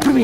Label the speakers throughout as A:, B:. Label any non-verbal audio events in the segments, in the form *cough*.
A: ఇప్పుడు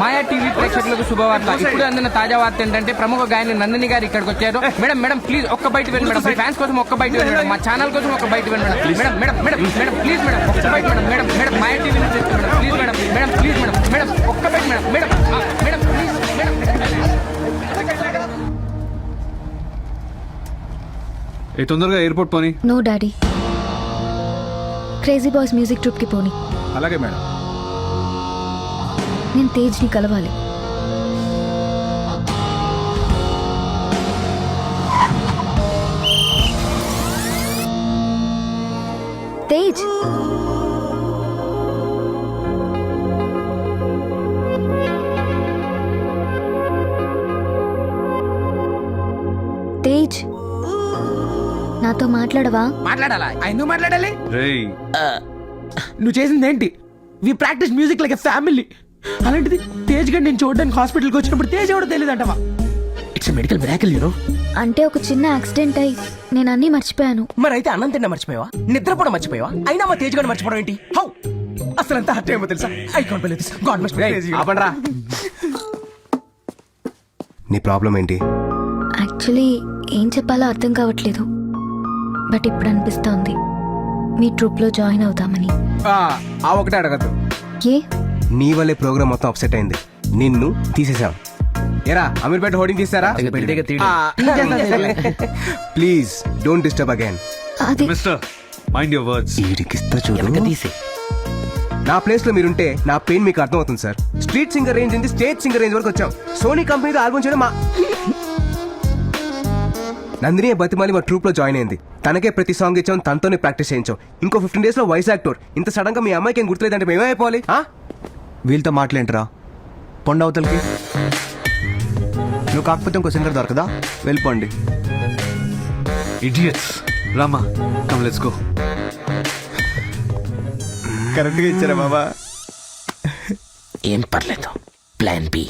B: మాయా టీవీ ప్రేక్షకులకు శుభవార్త. ఇప్పుడు అందిన తాజా వార్త ఏంటంటే ప్రముఖ గాయని నందిని గారు ఇక్కడికి వచ్చారు. మేడం మేడం ప్లీజ్ ఒక్క బయట వెళ్ళి మేడం. ఫ్యాన్స్ కోసం ఒక్క బయట వెళ్ళి మేడం. మా ఛానల్ కోసం ఒక్క బయట వెళ్ళి madam. Madam madam madam madam please madam. ఒక్క బయట madam madam. Madam Maya TV నుంచి madam. Please madam. Madam please madam. Madam ఒక్క బయట madam. Madam madam please madam.
C: ఏ తొందరగా ఎయిర్పోర్ట్ పోని.
D: No daddy. Crazy boys music ట్రూప్కి పోని.
C: అలాగే మేడం.
D: నేను తేజ్ని కలవాలి. నాతో మాట్లాడవా?
A: మాట్లాడాలా? ఎందుకు మాట్లాడాలి?
C: రేయ్.
A: నువ్వు చేసింది ఏంటి? We practise music like family. అలాంటిది తేజ్ గడ్ నేను చూడడానికి హాస్పిటల్కి వచ్చినప్పుడు తేజ్ ఎవడో తెలియదు అంటవా ఇట్స్ మెడికల్ మిరాకిల్ యూనో
D: అంటే ఒక చిన్న యాక్సిడెంట్ అయి నేను అన్నీ మర్చిపోయాను.
A: మరి అయితే అన్నం తిన్న మర్చిపోయావా? నిద్రపోవడం మర్చిపోయావా? అయినా మా తేజ్ గడ్ మర్చిపోవడం ఏంటి? హౌ? అసలు అంత హర్ట్ ఏమో తెలుసా? I can't believe this. God must
B: ఆపండ్రా
E: నీ ప్రాబ్లం ఏంటి
D: యాక్చువల్లీ ఏం చెప్పాలో అర్థం కావట్లేదు. బట్ ఇప్పుడు అనిపిస్తోంది. మీ ట్రూప్లో జాయిన్ అవుతామని
B: ఆ ఒకటే అడగద్దు.
D: ఏ?
E: నీ వల్లే ప్రోగ్రామ్ మొత్తం అప్సెట్ అయింది. నిన్ను తీసేసాం ఎరా అమీర్పేట హోర్డింగ్ తీస్తారా ప్లీజ్ డోంట్ డిస్టర్బ్ అగైన్
D: అది
C: మిస్టర్ మైండ్ యువర్ వర్డ్స్
E: వీడికిస్తా చూడు. నా ప్లేస్లో మీరుంటే నా పెయిన్ మీకు అర్థం అవుతుంది సార్. స్ట్రీట్ సింగర్ రేంజ్ నుంచి స్టేట్ సింగర్ రేంజ్ వరకు వచ్చాం. సోనీ కంపెనీతో ఆల్బమ్ చేయడం మా నందిని బతిమాలి మా ట్రూప్లో జాయిన్ అయింది. తనకే ప్రతి సాంగ్ ఇచ్చాం తనతోనే ప్రాక్టీస్ చేయించాం. ఇంకో ఫిఫ్టీన్ డేస్లో వైజాగ్ టూర్ ఇంత సడన్గా మీ అమ్మాయికి ఏం గుర్తులేదంటే మేమైపోవాలి ఆ?
F: వీళ్ళతో మాట్లాంటరా పొండ అవతలకి. నువ్వు కాకపోతే ఇంకో సింగర్ దొరకదా? వెళ్ళిపోండి.
C: Idiots Rama come let's go
F: కరెక్ట్గా ఇచ్చారా బాబా?
A: ఏం పర్లేదు. Plan B.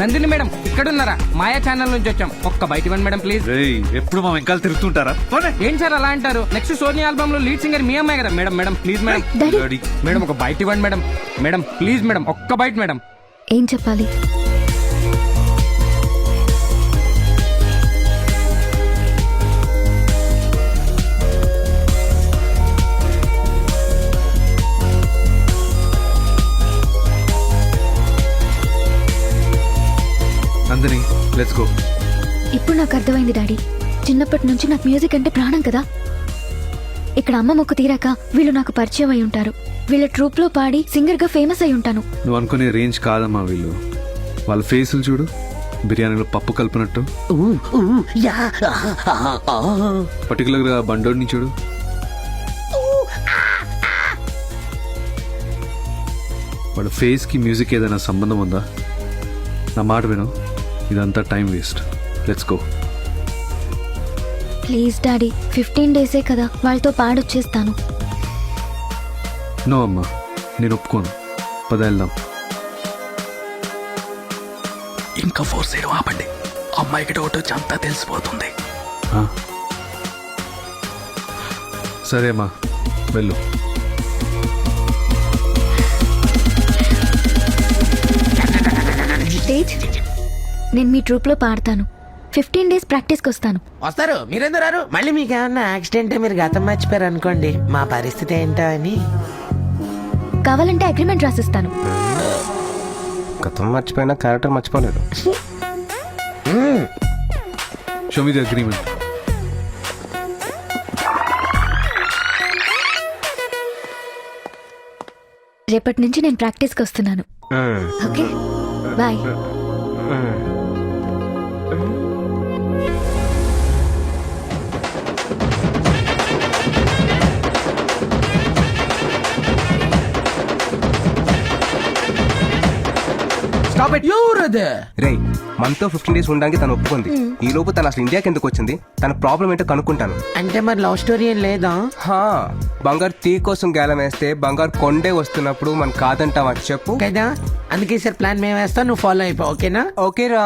B: నందిని మేడం ఇక్కడ ఉన్నారా మాయా ఛానల్ నుంచి వచ్చాం. ఒక్క బయట ఇవ్వండి మేడం ప్లీజ్
C: ఎప్పుడు మా వెంకాల తిరుగుతుంటారా.
B: ఏం సార్ అలా అంటారు? నెక్స్ట్ సోనీ ఆల్బమ్లో లీడ్ సింగర్ మీ అమ్మాయి కదా. Madam madam please madam. Madam ఒక బయట ఇవ్వండి మేడం. మేడం ప్లీజ్ మేడం ఒక్క బయట మేడం.
D: ఏం చెప్పాలి?
C: నందిని లెట్స్ గో
D: ఇప్పుడు నాకు అర్థమైంది డాడీ. చిన్నప్పటి నుంచి నాకు మ్యూజిక్ అంటే ప్రాణం కదా. ఇక్కడ అమ్మ మొక్కు తీరాక వీళ్ళు నాకు పరిచయం అయి ఉంటారు. వీళ్ళ ట్రూప్లో పాడి సింగర్గా ఫేమస్ అయి ఉంటాను.
C: నువ్వు అనుకునే రేంజ్ కాదమ్మా వీళ్ళు. వాళ్ళ ఫేసులు చూడు. బిర్యానీలో పప్పు కలిపినట్టు. పర్టికులర్గా బండోడిని చూడు. వాళ్ళ ఫేస్కి మ్యూజిక్ ఏదైనా సంబంధం ఉందా? నా మాట విను. ఇదంతా time waste. Let's go
D: please daddy fifteen డేసే కదా వాళ్ళతో పాడొచ్చేస్తాను.
C: నో అమ్మా నేను ఒప్పుకోను. పద వెళ్దాం.
A: ఇంకా ఫోర్స్ చేయడం ఆపండి. అమ్మాయికి డౌట్ వచ్చి అంతా తెలిసిపోతుంది.
C: ఆ? సరే అమ్మా. వెళ్ళు.
D: నేను మీ ట్రూప్లో పాడతాను. ఫిఫ్టీన్ డేస్ ప్రాక్టీస్కి వస్తాను.
A: వస్తారు. మీరెందుకు రారు? మళ్ళీ మీకు ఏమన్నా యాక్సిడెంట్ మీరు గతం మర్చిపోయారు అనుకోండి. మా పరిస్థితి ఏంటో అని.
D: కావాలంటే అగ్రిమెంట్ రాసిస్తాను.
E: గతం మర్చిపోయినా క్యారెక్టర్ మర్చిపోలేదు.
C: షో మీ ది అగ్రిమెంట్
D: రేపటి నుంచి నేను ప్రాక్టీస్కి వస్తున్నాను. ఓకే? బాయ్
E: రే మనతో ఫిఫ్టీన్ డేస్ ఉండడానికి తను ఒప్పుకుంది. ఈ లోపు తను అసలు ఇండియాకి ఎందుకు వచ్చింది? తన ప్రాబ్లం ఏంటో కనుక్కుంటాను.
A: అంటే మరి లవ్ స్టోరీ ఏం లేదా?
E: హా బంగారు తీ కోసం గేలం వేస్తే బంగారు కొండే వస్తున్నప్పుడు మనం కాదంటావా చెప్పు.
A: కదా? అందుకే సార్ ప్లాన్ మేము వేస్తాం నువ్వు ఫాలో అయిపో ఓకేనా?
E: ఓకేరా.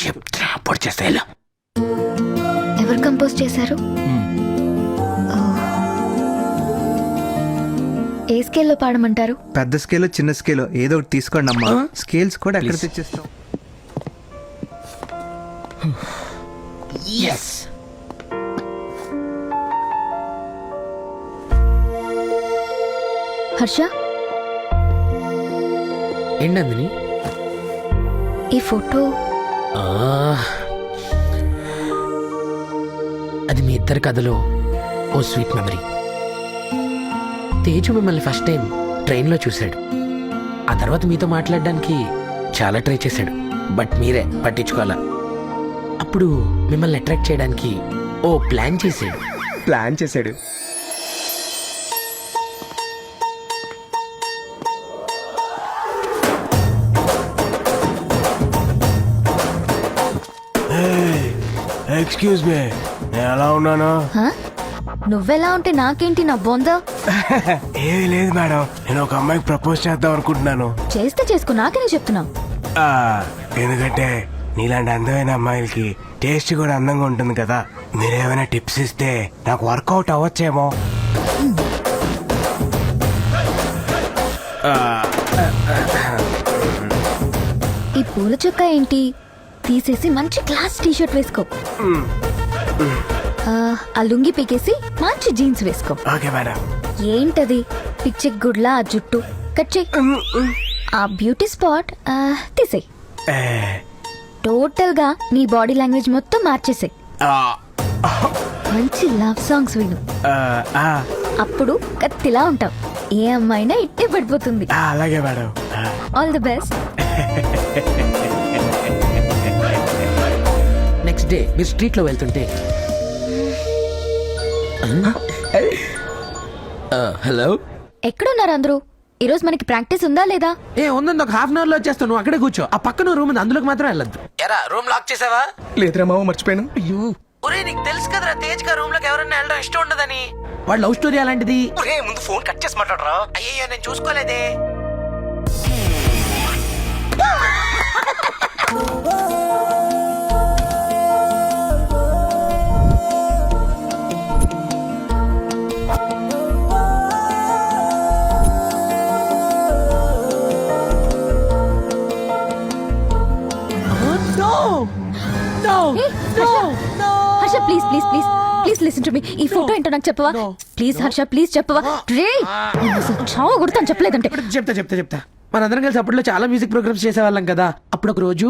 A: చెప్తా చేస్తా.
D: ఎవరు కంపోజ్ చేశారు. ఏ స్కేల్లో పాడమంటారు?
F: పెద్ద స్కేల్ చిన్న స్కేల్ ఏదో ఒకటి తీసుకోండి అమ్మా. స్కేల్స్ కూడా ఎక్కడ తెచ్చిస్తాం?
A: Yes.
D: హర్ష?
A: ఏంటందని
D: ఈ ఫోటో.
A: అది మీ ఇద్దరి కథలో ఓ స్వీట్ మెమరీ. తేజు మిమ్మల్ని ఫస్ట్ టైం ట్రైన్లో చూశాడు. ఆ తర్వాత మీతో మాట్లాడడానికి చాలా ట్రై చేశాడు. బట్ మీరే పట్టించుకోవాలా? అప్పుడు మిమ్మల్ని అట్రాక్ట్ చేయడానికి ఓ ప్లాన్ చేశాడు.
E: ప్లాన్ చేశాడు.
G: ఎక్స్క్యూజ్ మీ నేను ఎలా ఉన్నాను?
D: హా? నువ్వెలా ఉంటే నాకేంటి నా బొంద? *laughs*
G: ఏమీ లేదు మేడం. నేను ఒక అమ్మాయికి ప్రపోజ్ చేద్దాం అనుకుంటున్నాను.
D: చేస్తే చేసుకో నాకనే చెప్తున్నా
G: ఆ, ఎందుకంటే నీలాంటి అందమైన అమ్మాయిలకి టేస్ట్ కూడా అందంగా ఉంటుంది కదా. మీరేమైనా టిప్స్ ఇస్తే నాకు వర్కౌట్ అవ్వచ్చేమో.
D: ఈ పూల చొక్కా ఏంటి? తీసేసి మంచి క్లాస్ టీషర్ట్ వేసుకో. ఆ, లుంగి పీకేసి మంచి జీన్స్ వేసుకో.
G: Okay madam.
D: ఏంటది? పిచ్చి గుడ్లా ఆ జుట్టు? కట్ చెయ్. ఆ బ్యూటీ స్పాట్ తీసేయ్. టోటల్గా నీ బాడీ లాంగ్వేజ్ మొత్తం మార్చేసాయి. మంచి లవ్ సాంగ్స్ విను. అప్పుడు కత్తిలా ఉంటావు. ఏ అమ్మాయినా ఇట్టే పడిపోతుంది.
G: అలాగే madam.
D: All the best
A: day మీరు స్ట్రీట్లో వెళ్తుంటే. హలో?
D: ఎక్కడున్నారు అందరూ? ఈరోజు మనకి ప్రాక్టీస్ ఉందా లేదా?
A: ఏ ఉందండి ఒక హాఫ్ అన్ అవర్లో వచ్చేస్తాను. నువ్వు అక్కడే కూర్చో. ఆ పక్కన రూమ్ ఉంది అందులోకి మాత్రం వెళ్ళొద్దు. ఎరా రూమ్ లాక్ చేసావా?
E: లేదురా మామ మర్చిపోయాను.
A: అయ్యో. ఒరే నీకు తెలుసు కదరా తేజ్గా రూమ్లోకి ఎవరైనా వెళ్ళడం ఇష్టం ఉండదని. వాడు లవ్ స్టోరీ అలాంటిది?
E: ముందు ఫోన్ కట్ చేసి మాట్లాడరా.
A: అయ్యో నేను చూసుకోలేదే.
D: ఏ, Harsha, Harsha please please please please listen to me ఈ ఫోటో ఏంటో నాకు చెప్పవా? ప్లీజ్ హర్ష ప్లీజ్ చెప్పవా? రే! నిన్ను అసలు చావు కొడతాను చెప్పలేదంటే.
A: చెప్తా చెప్తా చెప్తా. మనందరం కలిసి అప్పట్లో చాలా మ్యూజిక్ ప్రోగ్రామ్స్ చేసేవాళ్ళం కదా. అప్పుడు ఒక రోజు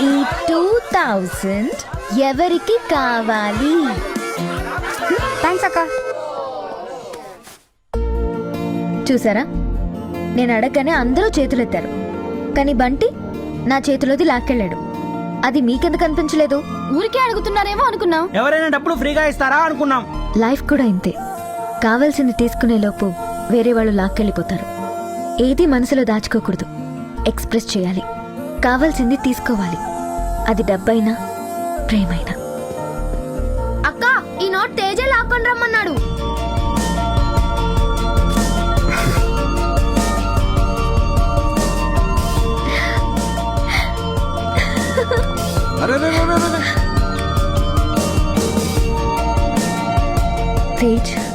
D: ఈ టూ థౌజండ్ ఎవరికి కావాలి? థ్యాంక్స్ అక్క. చూసారా? నేను అడగగానే అందరూ చేతులెత్తారు. కానీ బంటి నా చేతిలోది లాక్కెళ్ళాడు. అది మీకెందుకు అనిపించలేదు? ఊరికే అడుగుతున్నారేమో అనుకున్నాం.
H: ఎవరైనా డబ్బులు ఫ్రీగా ఇస్తారా అనుకున్నాం.
D: లైఫ్ కూడా ఇంతే. కావాల్సింది తీసుకునే లోపు వేరే వాళ్ళు లాక్కెళ్ళిపోతారు. ఏది మనసులో దాచుకోకూడదు. ఎక్స్ప్రెస్ చేయాలి. కావాల్సింది తీసుకోవాలి. అది డబ్బైనా ప్రేమైనా. అక్క ఈ నోట్ తేజే లాక్కొని రమ్మన్నాడు. తేజ్.